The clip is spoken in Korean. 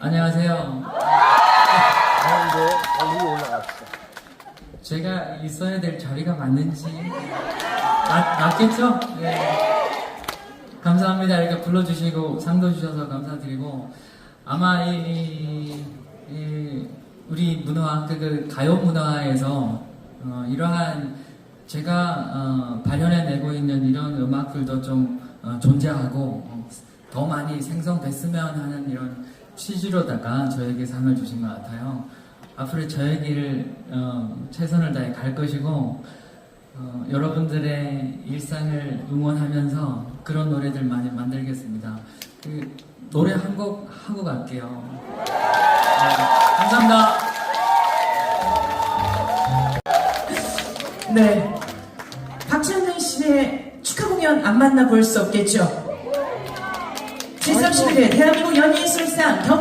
안녕하세요. 가운데 위로 올라갑시다. 제가 있어야 될 자리가 맞는지 맞, 맞겠죠? 네. 감사합니다. 이렇게 불러주시고 상도 주셔서 감사드리고 아마 이, 이- 이 우리 문화 그, 그 가요 문화에서 어, 이러한 제가 어, 발현해내고 있는 이런 음악들도 좀 어, 존재하고 어, 더 많이 생성됐으면 하는 이런 취지로다가 저에게 상을 주신 것 같아요. 앞으로 저의 길을 어, 최선을 다해 갈 것이고 어, 여러분들의 일상을 응원하면서 그런 노래들 많이 만들겠습니다. 그 노래 한 곡 하고 갈게요. 네, 감사합니다. 네. 박찬근 씨의 축하 공연 안 만나볼 수 없겠죠? 제31회 대한민국 연예인술상 경